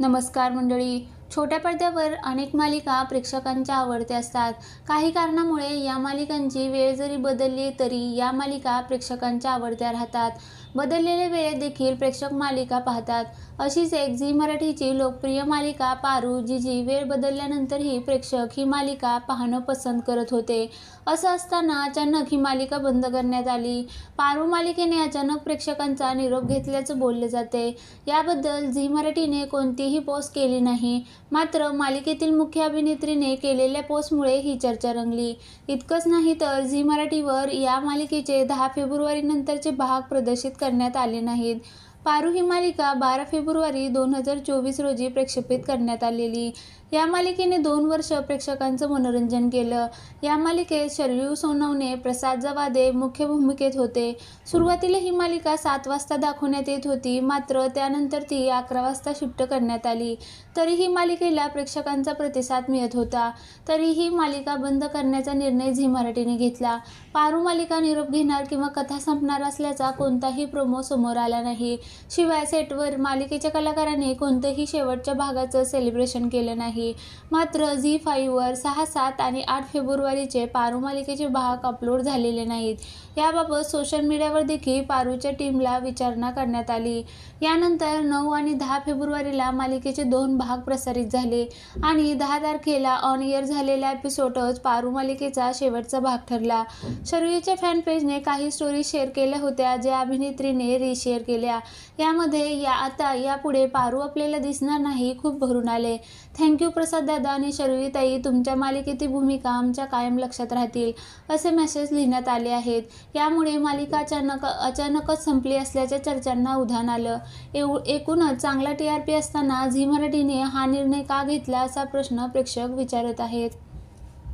नमस्कार मंडळी. छोट्या पडद्यावर अनेक मालिका प्रेक्षकांच्या आवडत्या असतात. काही कारणामुळे या मालिकांची वेळ जरी बदलली तरी या मालिका प्रेक्षकांच्या आवडत्या राहतात. बदललेल्या वेळेत देखील प्रेक्षक मालिका पाहतात. अशीच एक झी मराठीची लोकप्रिय मालिका पारू जी जी वेळ बदलल्यानंतरही प्रेक्षक ही मालिका पाहणं पसंत करत होते. असं असताना अचानक ही मालिका बंद करण्यात आली. पारू मालिकेने अचानक प्रेक्षकांचा निरोप घेतल्याचं बोलले जाते. याबद्दल झी मराठीने कोणतीही पोस्ट केली नाही. मात्र मालिकेतील मुख्य अभिनेत्रीने केलेल्या पोस्टमुळे ही चर्चा रंगली. इतकंच नाही तर झी मराठीवर या मालिकेचे दहा फेब्रुवारीनंतरचे भाग प्रदर्शित करण्यात आले नाहीत. पारू ही मालिका बारा फेब्रुवारी दोन हजार चोवीस रोजी प्रक्षेपित करण्यात आलेली. या मालिकेने दोन वर्ष प्रेक्षकांचं मनोरंजन केलं. या मालिकेत शरयू सोनवणे प्रसाद जवादे मुख्य भूमिकेत होते. सुरुवातीला ही मालिका सात वाजता दाखवण्यात येत होती मात्र त्यानंतर ती अकरा वाजता शिफ्ट करण्यात आली. तरीही मालिकेला प्रेक्षकांचा प्रतिसाद मिळत होता. तरीही मालिका बंद करण्याचा निर्णय झी मराठीने घेतला. पारू मालिका निरोप घेणार किंवा कथा संपणार असल्याचा कोणताही प्रोमो समोर आला नाही. शिवाय सेटवर मालिकेच्या कलाकारांनी कोणतंही शेवटच्या भागाचं सेलिब्रेशन केलं नाही. मात्र झी फाईव्हवर सहा सात आणि आठ फेब्रुवारीचे पारू मालिकेचे भाग अपलोड झालेले नाहीत. याबाबत सोशल मीडियावर देखील पारूच्या टीमला विचारणा करण्यात आली. यानंतर नऊ आणि दहा फेब्रुवारीला मालिकेचे दोन भाग प्रसारित झाले आणि दहा तारखेला ऑन इयर झालेला एपिसोडच पारू मालिकेचा शेवटचा भाग ठरला. शर्वीच्या फॅन पेजने काही स्टोरी शेअर केल्या होत्या ज्या अभिनेत्रीने रिशेअर केल्या. यामध्ये या आता यापुढे पारू आपल्याला दिसणार नाही खूप भरून आले. थँक्यू प्रसाद दादा आणि शर्वीताई तुमच्या मालिकेतील भूमिका आमच्या कायम लक्षात राहतील असे मेसेज लिहिण्यात आले आहेत. यामुळे मालिका अचानक अचानकच संपली असल्याच्या चर्चांना उधाण आलं. एव एकूणच चांगला टी आर पी असताना झी मराठीने हा निर्णय का घेतला असा प्रश्न प्रेक्षक विचारत आहेत.